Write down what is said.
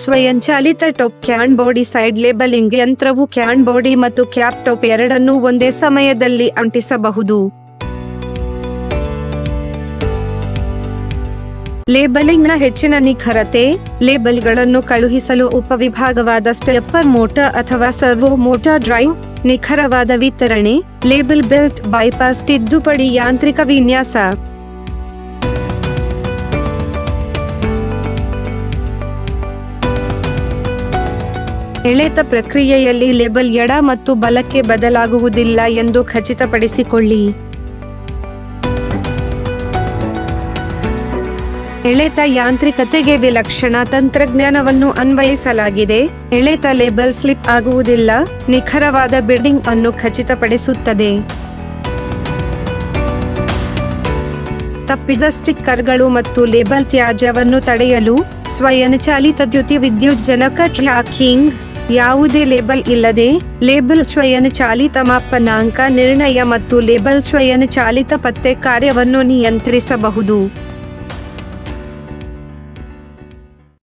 ಸ್ವಯಂಚಾಲಿತ top can body side labelling ಯಂತ್ರವು can body ಮತ್ತು ಕ್ಯಾಪ್ ಟಾಪ್ ಎರಡನ್ನೂ ಒಂದೇ ಸಮಯದಲ್ಲಿ ಅಂಟಿಸಬಹುದು. ಲೇಬಲಿಂಗ್ನ ಹೆಚ್ಚಿನ ನಿಖರತೆ, ಲೇಬಲ್ಗಳನ್ನು ಕಳುಹಿಸಲು ಉಪವಿಭಾಗವಾದ ಸ್ಟೆಪ್ಪರ್ ಮೋಟರ್ ಅಥವಾ ಸರ್ವೋ ಮೋಟಾರ್ ಡ್ರೈವ್, ನಿಖರವಾದ ವಿತರಣೆ, ಲೇಬಲ್ ಬೆಲ್ಟ್, ಬೈಪಾಸ್, ತಿದ್ದುಪಡಿ, ಯಾಂತ್ರಿಕ ವಿನ್ಯಾಸ. ಎಳೆತ ಪ್ರಕ್ರಿಯೆಯಲ್ಲಿ ಲೇಬಲ್ ಎಡ ಮತ್ತು ಬಲಕ್ಕೆ ಬದಲಾಗುವುದಿಲ್ಲ ಎಂದು ಖಚಿತಪಡಿಸಿಕೊಳ್ಳಿ. ಎಳೆತ ಯಾಂತ್ರಿಕತೆಗೆ ವಿಲಕ್ಷಣ ತಂತ್ರಜ್ಞಾನವನ್ನು ಅನ್ವಯಿಸಲಾಗಿದೆ. ಎಳೆತ ಲೇಬಲ್ ಸ್ಲಿಪ್ ಆಗುವುದಿಲ್ಲ, ನಿಖರವಾದ ಬಿಲ್ಡಿಂಗ್ ಅನ್ನು ಖಚಿತಪಡಿಸುತ್ತದೆ. ತಪ್ಪಿದ ಸ್ಟಿಕ್ಕರ್ಗಳು ಮತ್ತು ಲೇಬಲ್ ತ್ಯಾಜ್ಯವನ್ನು ತಡೆಯಲು ಸ್ವಯಂಚಾಲಿತ ದ್ಯುತಿ ವಿದ್ಯುಜ್ಜನಕ ಟ್ರ್ಯಾಕಿಂಗ್ ಯಾವುದೇ ಲೇಬಲ್ ಇಲ್ಲದೆ ಲೇಬಲ್ ಸ್ವಯಂಚಾಲಿತ ಮಾಪನಾಂಕ ನಿರ್ಣಯ ಮತ್ತು ಲೇಬಲ್ ಸ್ವಯಂಚಾಲಿತ ಪತ್ತೆ ಕಾರ್ಯವನ್ನು ನಿಯಂತ್ರಿಸಬಹುದು.